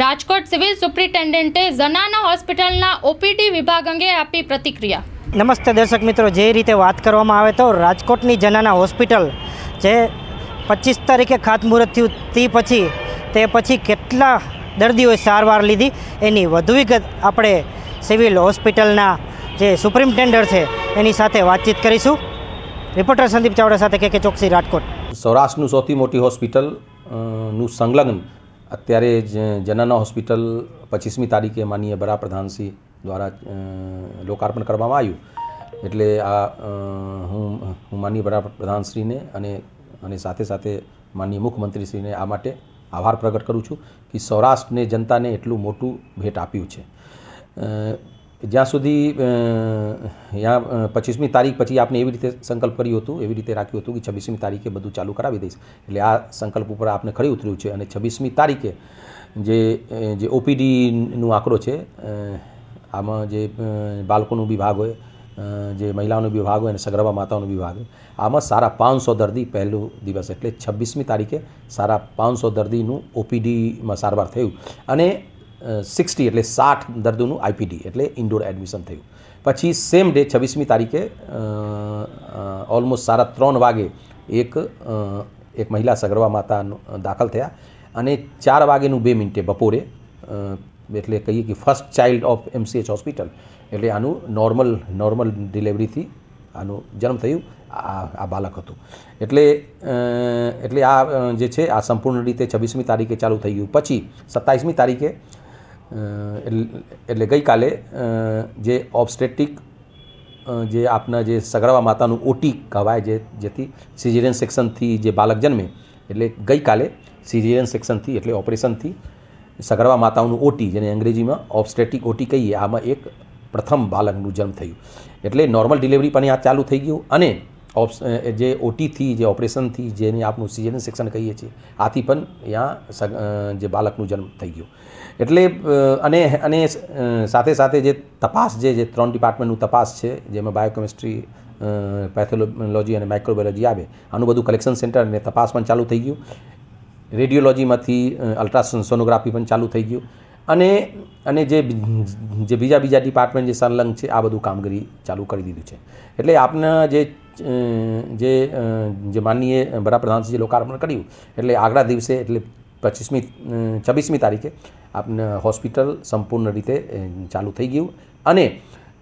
Rajkot civil સુપ્રિન્ટેન્ડન્ટે ઝનાના હોસ્પિટલના OPD વિભાગ અંગે આપી પ્રતિક્રિયા. નમસ્તે દર્શક મિત્રો જે રીતે વાત કરવામાં આવે તો રાજકોટની જનાના હોસ્પિટલ જે પચીસ તારીખે ખાતમુહૂર્ત થયું તે પછી તે પછી કેટલા દર્દીઓએ સારવાર લીધી એની વધુ વિગત આપણે સિવિલ હોસ્પિટલના જે સુપ્રીમ ટેન્ડર છે એની સાથે વાતચીત કરીશું. રિપોર્ટર સંદીપ ચાવડા સાથે કે કે ચોકસી રાજકોટ. સૌરાષ્ટ્રનું સૌથી મોટી હોસ્પિટલનું સંલગ્ન અત્યારે જનાના હોસ્પિટલ પચીસમી તારીખે માનીય વડાપ્રધાનશ્રી દ્વારા લોકાર્પણ કરવામાં આવ્યું. એટલે આ હું હું માનીય વડાપ્રધાનશ્રીને અને અને સાથે સાથે માનનીય મુખ્યમંત્રીશ્રીને આ માટે આભાર પ્રગટ કરું છું કે સૌરાષ્ટ્રને જનતાને એટલું મોટું ભેટ આપ્યું છે. જ્યાં સુધી યા પચીસમી તારીખ પછી આપણે એવી રીતે સંકલ્પ કર્યું હતું, એવી રીતે રાખ્યું હતું કે છવ્વીસમી તારીખે બધું ચાલુ કરાવી દઈશ. એટલે આ સંકલ્પ ઉપર આપણે ખરી ઉતર્યું છે અને છવ્વીસમી તારીખે જે જે ઓપીડીનું આંકડો છે આમાં જે બાળકોનું વિભાગ હોય જે મહિલાઓનો વિભાગ હોય અને સગર્ભા માતાઓનો વિભાગ હોય, આમાં સારા પાંચસો દર્દી પહેલું દિવસ. એટલે છવ્વીસમી તારીખે સારા પાંચસો દર્દીનું ઓપીડીમાં સારવાર થયું. અને સિક્સટી એટલે સાઠ દર્દીનું આઈપીડી એટલે ઇન્ડોર એડમિશન થયું. પછી સેમ ડે છવ્વીસમી તારીખે ઓલમોસ્ટ સાડા ત્રણ વાગે એક એક મહિલા સગર્ભા માતા દાખલ થયા અને ચાર વાગેનું બે મિનિટે બપોરે એટલે કહીએ કે first child of MCH hospital એટલે આનું નોર્મલ નોર્મલ ડિલિવરીથી આનું જન્મ થયું, આ આ બાળક હતું. એટલે એટલે આ જે છે, આ સંપૂર્ણ રીતે છવ્વીસમી તારીખે ચાલુ થઈ ગયું. પછી સત્તાવીસમી તારીખે એટલે ગઈકાલે જે ઓબસ્ટેટિક જે આપના જે સગર્ભા માતાનું ઓટી કહેવાય જે, જેથી સિઝેરિયન સેક્શનથી જે બાળક જન્મે, એટલે ગઈકાલે સિઝેરિયન સેક્શનથી એટલે ઓપરેશનથી સગર્ભા માતાઓનું ઓટી, જેને અંગ્રેજીમાં ઓબસ્ટેટિક ઓટી કહીએ, આમાં એક પ્રથમ બાળકનું જન્મ થયું. એટલે નોર્મલ ડિલિવરી પણ આ ચાલુ થઈ ગયું અને જે ઓટીથી જે ઓપરેશનથી જેને આપણું સિઝન સેક્શન કહીએ છીએ, આથી પણ ત્યાં જે બાળકનું જન્મ થઈ ગયું. એટલે અને અને સાથે સાથે જે તપાસ જે જે ત્રણ ડિપાર્ટમેન્ટનું તપાસ છે, જેમાં બાયોકેમિસ્ટ્રી પેથોલોજી અને માઇક્રોબાયોલોજી આવે, આનું બધું કલેક્શન સેન્ટર અને તપાસ પણ ચાલુ થઈ ગયું. રેડિયોલોજીમાંથી અલ્ટ્રાસોન સોનોગ્રાફી પણ ચાલુ થઈ ગયું. અને અને જે જે બીજા બીજા ડિપાર્ટમેન્ટ જે સંલગ્ન છે, આ બધું કામગીરી ચાલુ કરી દીધું છે. એટલે આપના જે જે જે માનનીય વડાપ્રધાનશ્રીએ લોકાર્પણ કર્યું, એટલે આગલા દિવસે, એટલે પચીસમી છવ્વીસમી તારીખે આપને હોસ્પિટલ સંપૂર્ણ રીતે ચાલુ થઈ ગયું. અને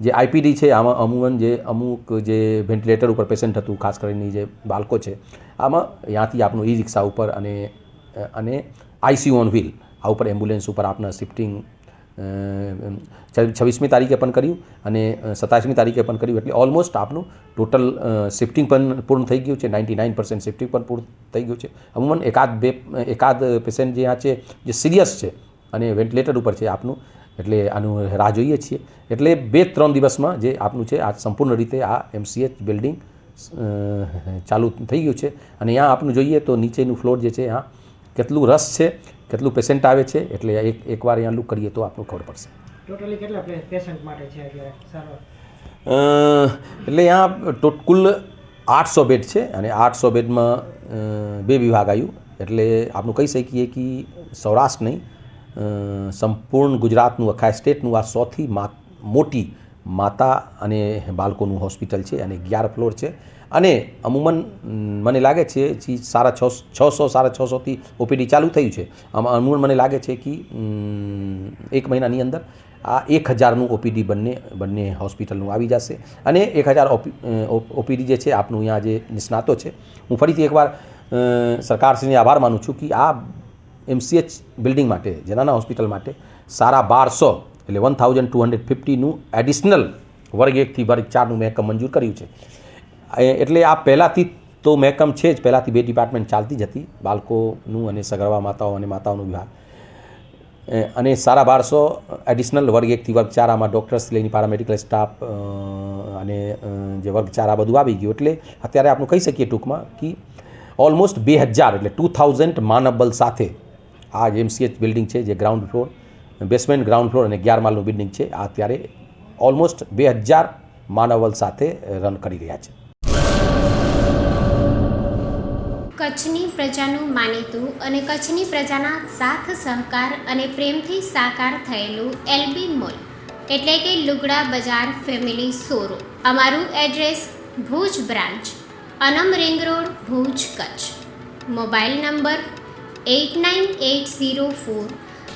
જે આઈપીડી છે, આમાં અમુમન જે, અમુક જે વેન્ટિલેટર ઉપર પેશન્ટ હતું, ખાસ કરીને જે બાળકો છે, આમાં ત્યાંથી આપનું ઈ રિક્ષા ઉપર અને અને આઈસીયુ ઓન વ્હીલ આ ઉપર એમ્બ્યુલન્સ ઉપર આપના શિફ્ટિંગ છવ્વીસમી તારીખે પણ કર્યું અને સત્તાવીસમી તારીખે પણ કર્યું. એટલે ઓલમોસ્ટ આપનું ટોટલ શિફ્ટિંગ પણ પૂર્ણ થઈ ગયું છે. નાઇન્ટી નાઇન પર્સન્ટ શિફ્ટિંગ પણ પૂર્ણ થઈ ગયું છે. અમુમન એકાદ બે, એકાદ પેશન્ટ જે આ છે, જે સિરિયસ છે અને વેન્ટિલેટર ઉપર છે આપનું, એટલે આનું રાહ જોઈએ છીએ. એટલે બે, ત્રણ દિવસમાં જે આપનું છે, આ સંપૂર્ણ રીતે આ એમસીએચ બિલ્ડિંગ ચાલુ થઈ ગયું છે. અને અહીંયા આપનું જોઈએ તો નીચેનું ફ્લોર જે છે આ કેટલું રસ છે. કેટલું પેશન્ટ આવે છે? એટલે એક એકવાર અહીંયા લુક કરીએ તો આપણું ખબર પડશે. ટોટલી કેટલા પેશન્ટ માટે છે અત્યારે? સારવાર અ, એટલે અહીંયા કુલ આઠસો બેડ છે અને આઠસો બેડમાં બે વિભાગ આવ્યું. એટલે આપણું કહી શકીએ કે સૌરાષ્ટ્ર નહીં સંપૂર્ણ ગુજરાતનું આખા સ્ટેટનું આ સૌથી મોટી માતા અને બાળકોનું હોસ્પિટલ છે અને અગિયાર ફ્લોર છે. અને અમુમન મને લાગે છે જે સાડા છ, છસો, સાડા છસોથી ઓપીડી ચાલુ થયું છે. આમાં અમુમન મને લાગે છે કે એક મહિનાની અંદર આ એક હજારનું ઓપીડી બંને બંને હોસ્પિટલનું આવી જશે. અને એક હજાર ઓપીડી જે છે આપનું અહીંયા જે નિષ્ણાતો છે. હું ફરીથી એકવાર સરકારશ્રીને આભાર માનું છું કે આ એમસીએચ બિલ્ડિંગ માટે, જનાના હોસ્પિટલ માટે સારા બારસો એટલે વન થાઉઝન્ડ ટુ હંડ્રેડ ફિફ્ટીનું એડિશનલ વર્ગ એકથી વર્ગ ચારનું મહેકમ મંજૂર કર્યું છે. એટલે આ પહેલાંથી તો મહેકમ છે જ. પહેલાંથી બે ડિપાર્ટમેન્ટ ચાલતી જ હતી. બાળકોનું અને સગર્ભા માતાઓ અને માતાઓનું વિભાગ. અને સારા બારસો એડિશનલ વર્ગ એકથી વર્ગ ચાર આમાં ડૉક્ટર્સ લઈને પારામેડિકલ સ્ટાફ અને જે વર્ગ ચાર આ બધું આવી ગયું. એટલે અત્યારે આપણે કહી શકીએ ટૂંકમાં કે ઓલમોસ્ટ બે હજાર એટલે ટુ થાઉઝન્ડ માનવબલ સાથે આ જે એમસીએચ બિલ્ડિંગ છે, જે ground floor basement ground floor અને અગિયાર માળનું બિલ્ડિંગ છે. આ અત્યારે ઓલમોસ્ટ બે હજાર માનવલ સાથે રન કરી રહ્યા છે. કચ્છની પ્રજાનું માનીતું અને કચ્છની પ્રજાના સાથ, સહકાર અને પ્રેમથી સાકાર થયેલું એલબી મોલ. એટલે કે લુગડા બજાર ફેમિલી સોરો અમારું એડ્રેસ ભુજ બ્રાન્ચ અનમ ring road Bhuj Kutch. Mobile number eight nine eight zero four